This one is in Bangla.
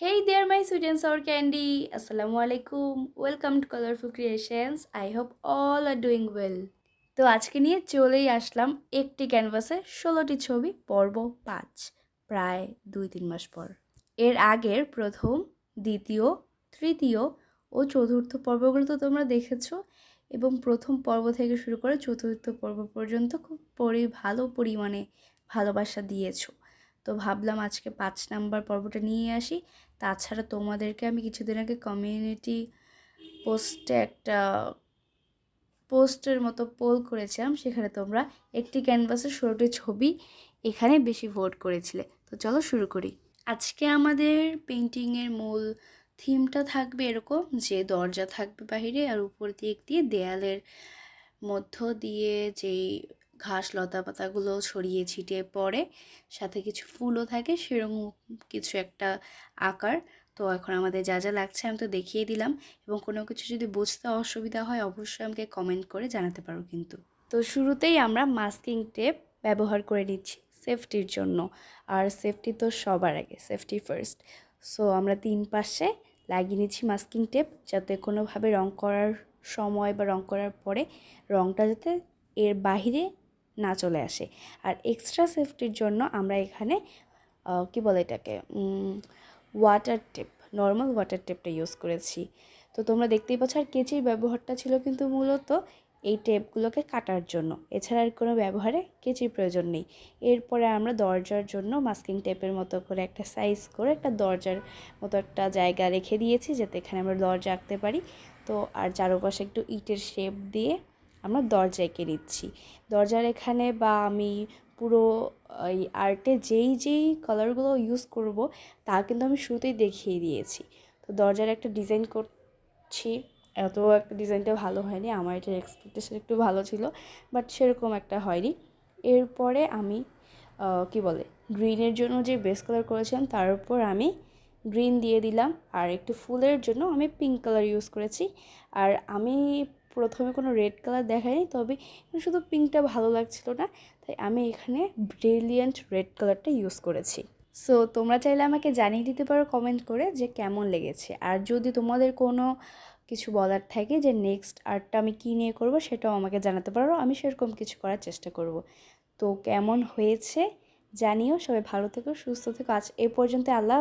There, my sweet and sour candy. Assalamu alaikum. Welcome to Colorful Creations. I hope all are doing well. তো আজকে নিয়ে চলেই আসলাম একটি ক্যানভাসে ষোলোটি ছবি পর্ব পাঁচ প্রায় দুই তিন মাস পর এর আগের প্রথম দ্বিতীয় তৃতীয় ও চতুর্থ পর্বগুলো তো তোমরা দেখেছ এবং প্রথম পর্ব থেকে শুরু করে চতুর্থ পর্ব পর্যন্ত খুব পরি ভালো পরিমাণে ভালোবাসা দিয়েছ তো ভাবলাম আজকে পাঁচ নাম্বার পর্বটা নিয়ে আসি তাছাড়া তোমাদেরকে আমি কিছুদিন আগে কমিউনিটি পোস্টে একটা পোস্টের মতো পোল করেছিলাম, সেখানে তোমরা একটি ক্যানভাসের ষোলোটি ছবি এখানে বেশি ভোট করেছিলে। তো চলো শুরু করি। আজকে আমাদের পেন্টিংয়ের মূল থিমটা থাকবে এরকম যে দরজা থাকবে বাহিরে আর উপর দিক দিয়ে দেয়ালের মধ্য দিয়ে যেই ঘাস লতা পাতাগুলো ছড়িয়ে ছিটিয়ে পড়ে। সাথে কিছু ফুলও থাকে, সেরকম কিছু একটা আকার। তো এখন আমাদের যা যা লাগছে আমি তো দেখিয়ে দিলাম এবং কোনো কিছু যদি বুঝতে অসুবিধা হয় অবশ্যই আমাকে কমেন্ট করে জানাতে পারো কিন্তু। তো শুরুতেই আমরা মাস্কিং টেপ ব্যবহার করে নিচ্ছি সেফটির জন্য। আর সেফটি তো সবার আগে সেফটি ফার্স্ট সো আমরা তিন পাশে লাগিয়ে নিচ্ছি মাস্কিং টেপ যাতে কোনোভাবে রং করার সময় বা রং করার পরে রংটা যাতে এর বাহিরে না চলে আসে। আর এক্সট্রা সেফটির জন্য আমরা এখানে কি বলে এটাকে ওয়াটার টেপ নর্মাল ওয়াটার টেপটা ইউজ করেছি। তো তোমরা দেখতেই পাচ্ছ, আর কেচির ব্যবহারটা ছিল কিন্তু মূলত এই টেপগুলোকে কাটার জন্য। এছাড়া আর কোনো ব্যবহারে কেচির প্রয়োজন নেই। এরপরে আমরা দরজার জন্য মাস্কিং টেপের মতো করে একটা সাইজ করে একটা দরজার মতো একটা জায়গা রেখে দিয়েছি, যাতে এখানে আমরা দরজা আঁকতে পারি। তো আর চারপাশে একটু ইটের শেপ দিয়ে আমরা দরজা এঁকে নিচ্ছি। দরজার এখানে বা আমি পুরো, এই আর্টে যেই যেই কালারগুলো ইউজ করব, তা কিন্তু আমি শুরুতেই দেখিয়ে দিয়েছি। তো দরজার একটা ডিজাইন করছি। এত একটা ডিজাইনটা ভালো হয়নি। আমার এটার এক্সপেকটেশন একটু ভালো ছিল বাট সেরকম একটা হয়নি। এরপরে আমি কি বলে গ্রিনের জন্য যে বেস কালার করেছিলাম, তার উপর আমি গ্রিন দিয়ে দিলাম। আর একটু ফুলের জন্য আমি পিঙ্ক কালার ইউজ করেছি। আর আমি প্রথমে কোনো রেড কালার দেখাইনি, তবে শুধু পিঙ্কটা ভালো লাগছিল না, তাই আমি এখানে ব্রিলিয়েন্ট রেড কালারটা ইউজ করেছি। সো তোমরা চাইলে আমাকে জানিয়ে দিতে পারো কমেন্ট করে যে কেমন লেগেছে। আর যদি তোমাদের কোনো কিছু বলার থাকে যে নেক্সট আর্টটা আমি কী নিয়ে করব, সেটাও আমাকে জানাতে পারো, আমি সেরকম কিছু করার চেষ্টা করব। তো কেমন হয়েছে জানিও, সবাই ভালো থেকো, সুস্থ থেকো, আজ এ পর্যন্ত আল্লাহ।